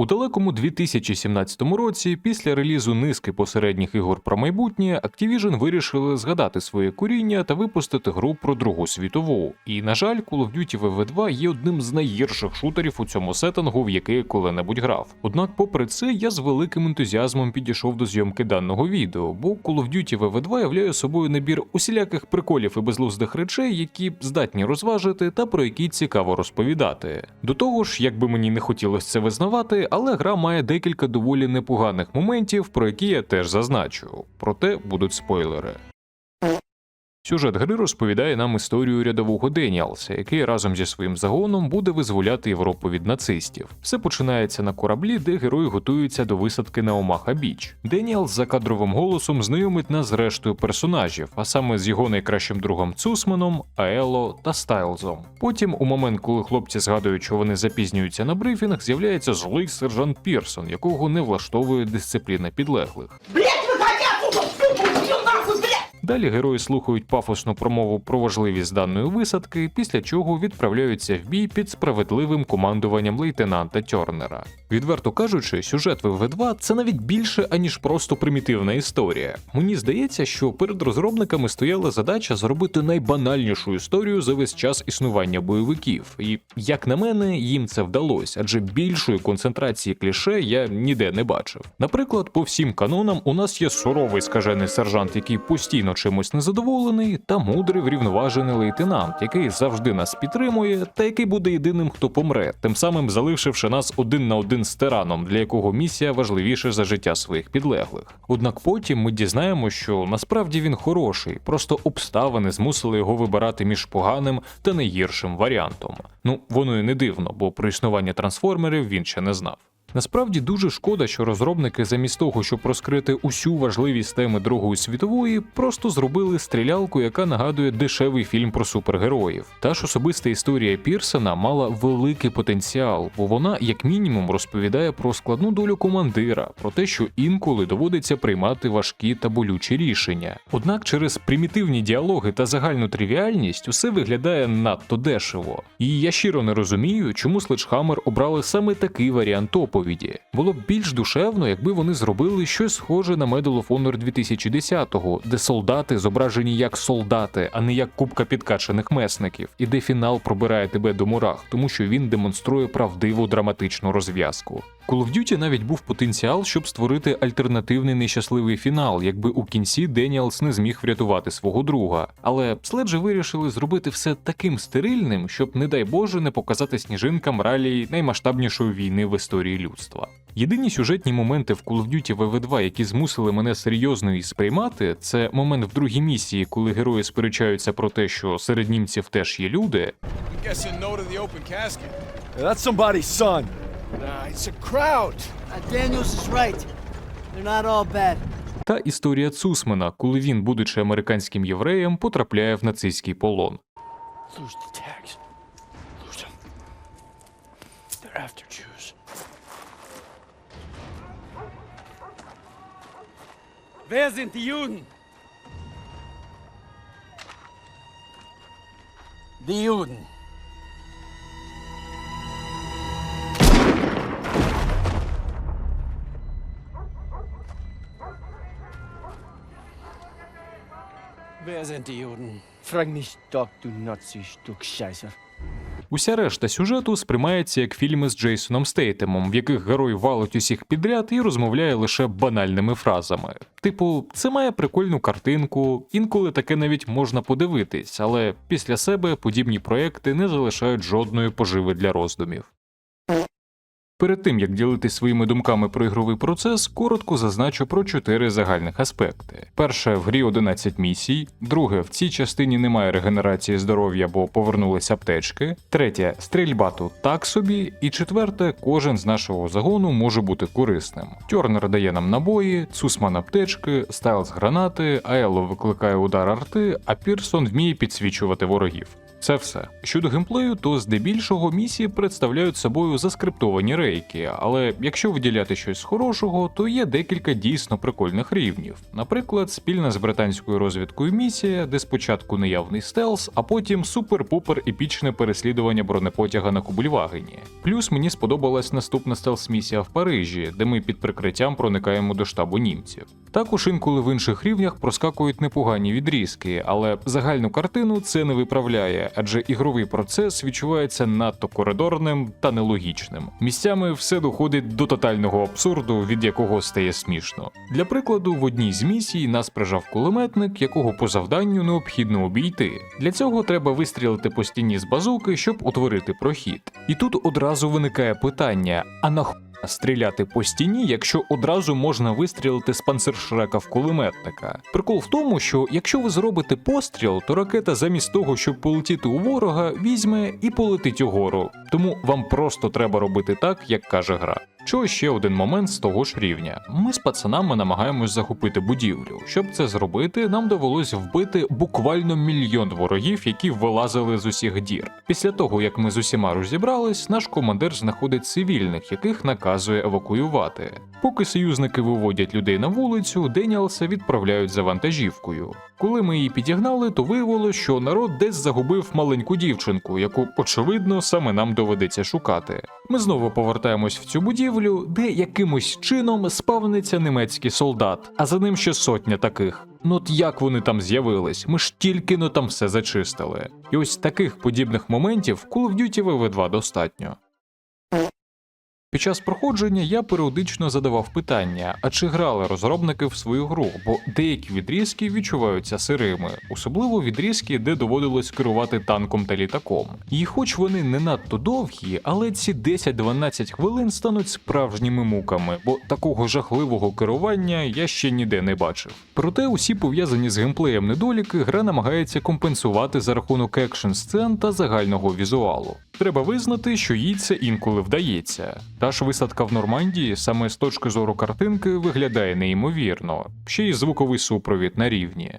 У далекому 2017 році, після релізу низки посередніх ігор про майбутнє, Activision вирішили згадати своє коріння та випустити гру про Другу світову. І, на жаль, Call of Duty WW2 є одним з найгірших шутерів у цьому сеттингу, в який я коли-небудь грав. Однак, попри це, я з великим ентузіазмом підійшов до зйомки даного відео, бо Call of Duty WW2 являє собою набір усіляких приколів і безглуздих речей, які здатні розважити та про які цікаво розповідати. До того ж, як би мені не хотілося це визнавати, але гра має декілька доволі непоганих моментів, про які я теж зазначу. Проте будуть спойлери. Сюжет гри розповідає нам історію рядового Деніалса, який разом зі своїм загоном буде визволяти Європу від нацистів. Все починається на кораблі, де герої готуються до висадки на Омаха Біч. Деніалс за кадровим голосом знайомить нас з рештою персонажів, а саме з його найкращим другом Цусманом, Аело та Стайлзом. Потім, у момент, коли хлопці згадують, що вони запізнюються на брифінг, з'являється злий сержант Пірсон, якого не влаштовує дисципліна підлеглих. Блять, Далі герої слухають пафосну промову про важливість даної висадки, після чого відправляються в бій під справедливим командуванням лейтенанта Тьорнера. Відверто кажучи, сюжет ВВ2 це навіть більше аніж просто примітивна історія. Мені здається, що перед розробниками стояла задача зробити найбанальнішу історію за весь час існування бойовиків. І як на мене, їм це вдалося, адже більшої концентрації кліше я ніде не бачив. Наприклад, по всім канонам у нас є суровий скажений сержант, який постійно чимось незадоволений, та мудрий врівноважений лейтенант, який завжди нас підтримує, та який буде єдиним, хто помре, тим самим залишивши нас один на один з тираном, для якого місія важливіша за життя своїх підлеглих. Однак потім ми дізнаємо, що насправді він хороший, просто обставини змусили його вибирати між поганим та найгіршим варіантом. Ну воно і не дивно, бо про існування трансформерів він ще не знав. Насправді дуже шкода, що розробники замість того, щоб розкрити усю важливість теми Другої світової, просто зробили стрілялку, яка нагадує дешевий фільм про супергероїв. Та ж особиста історія Пірсона мала великий потенціал, бо вона, як мінімум, розповідає про складну долю командира, про те, що інколи доводиться приймати важкі та болючі рішення. Однак через примітивні діалоги та загальну тривіальність усе виглядає надто дешево. І я щиро не розумію, чому Sledgehammer обрали саме такий варіант оповіді. Було б більш душевно, якби вони зробили щось схоже на Medal of Honor 2010-го, де солдати зображені як солдати, а не як купка підкачаних месників, і де фінал пробирає тебе до мурах, тому що він демонструє правдиву драматичну розв'язку. Call of Duty навіть був потенціал, щоб створити альтернативний нещасливий фінал, якби у кінці Деніалс не зміг врятувати свого друга. Але Следжі вирішили зробити все таким стерильним, щоб, не дай Боже, не показати сніжинкам ралії наймасштабнішої війни в історії людства. Єдині сюжетні моменти в Call of Duty WW2, які змусили мене серйозно її сприймати, це момент в другій місії, коли герої сперечаються про те, що серед німців теж є люди. That's somebody's son. Nah, it's a crowd. Uh, Daniels is right. They're not all bad. та історія Цусмана, коли він, будучи американським євреєм, потрапляє в нацистський полон. Lose the tags. Lose them. They're after Jews. Wer sind die Juden? Die Juden. Wer sind die Juden? Frag mich doch, du Nazi-Stück Scheiße. Уся решта сюжету сприймається як фільми з Джейсоном Стейтемом, в яких герой валить усіх підряд і розмовляє лише банальними фразами. Типу, це має прикольну картинку, інколи таке навіть можна подивитись, але після себе подібні проекти не залишають жодної поживи для роздумів. Перед тим як ділитись своїми думками про ігровий процес, коротко зазначу про чотири загальних аспекти: перше в грі 11 місій, друге в цій частині немає регенерації здоров'я, бо повернулись аптечки. Третє стрільба тут так собі. І четверте, кожен з нашого загону може бути корисним. Тьорнер дає нам набої, Цусман аптечки, Стайлз гранати, Аело викликає удар арти, а Пірсон вміє підсвічувати ворогів. Це все. Щодо геймплею, то здебільшого місії представляють собою заскриптовані рейки, але якщо виділяти щось хорошого, то є декілька дійсно прикольних рівнів. Наприклад, спільна з британською розвідкою місія, де спочатку неявний стелс, а потім супер-пупер епічне переслідування бронепотяга на Кубльвагені. Плюс мені сподобалась наступна стелс-місія в Парижі, де ми під прикриттям проникаємо до штабу німців. Також інколи в інших рівнях проскакують непогані відрізки, але загальну картину це не виправляє, адже ігровий процес відчувається надто коридорним та нелогічним. Місцями все доходить до тотального абсурду, від якого стає смішно. Для прикладу, в одній з місій нас прижав кулеметник, якого по завданню необхідно обійти. Для цього треба вистрілити по стіні з базуки, щоб утворити прохід. І тут одразу виникає питання: а на Стріляти по стіні, якщо одразу можна вистрілити з панцершрека в кулеметника. Прикол в тому, що якщо ви зробите постріл, то ракета замість того, щоб полетіти у ворога, візьме і полетить угору. Тому вам просто треба робити так, як каже гра. Що ще один момент з того ж рівня. Ми з пацанами намагаємось захопити будівлю. Щоб це зробити, нам довелось вбити буквально мільйон ворогів, які вилазили з усіх дір. Після того, як ми з усіма розібрались, наш командир знаходить цивільних, яких наказує евакуювати. Поки союзники виводять людей на вулицю, Деніалса відправляють за вантажівкою. Коли ми її підігнали, то виявилось, що народ десь загубив маленьку дівчинку, яку, очевидно, саме нам доведеться шукати. Ми знову повертаємось в цю будівлю, де якимось чином спавниться німецький солдат, а за ним ще сотня таких. Ну от як вони там з'явились? Ми ж тільки но там все зачистили. І ось таких подібних моментів в Call of Duty WW2 достатньо. Під час проходження я періодично задавав питання: а чи грали розробники в свою гру, бо деякі відрізки відчуваються сирими, особливо відрізки, де доводилось керувати танком та літаком. І хоч вони не надто довгі, але ці 10-12 хвилин стануть справжніми муками, бо такого жахливого керування я ще ніде не бачив. Проте усі пов'язані з геймплеєм недоліки гра намагається компенсувати за рахунок екшн сцен та загального візуалу. Треба визнати, що їй це інколи вдається. Та ж висадка в Нормандії саме з точки зору картинки виглядає неймовірно, ще й звуковий супровід на рівні.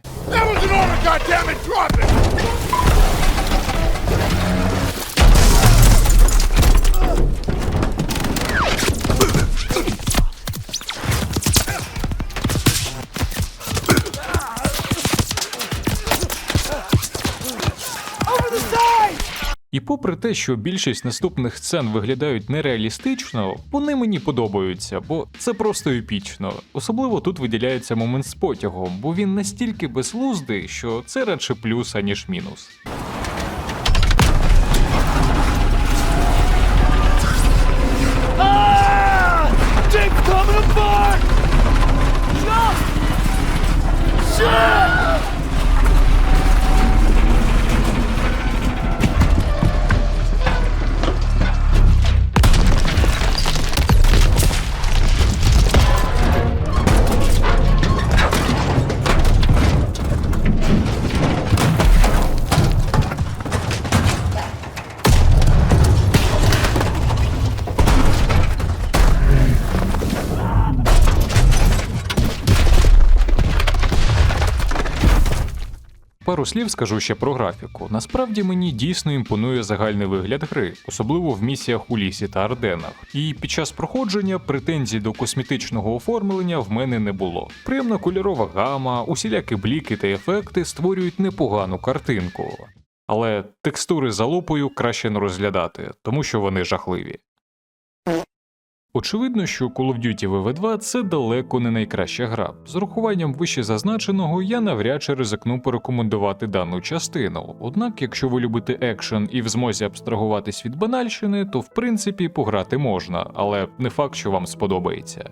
Попри те, що більшість наступних сцен виглядають нереалістично, вони мені подобаються, бо це просто епічно. Особливо тут виділяється момент з потягом, бо він настільки безглуздий, що це радше плюс, аніж мінус. Пару слів скажу ще про графіку. Насправді мені дійсно імпонує загальний вигляд гри, особливо в місіях у лісі та Арденах. І під час проходження претензій до косметичного оформлення в мене не було. Приємна кольорова гама, усілякі бліки та ефекти створюють непогану картинку. Але текстури за лупою краще не розглядати, тому що вони жахливі. Очевидно, що Call of Duty WW2 це далеко не найкраща гра. З урахуванням вище зазначеного, я навряд чи ризикну порекомендувати дану частину. Однак, якщо ви любите екшен і в змозі абстрагуватись від банальщини, то в принципі пограти можна, але не факт, що вам сподобається.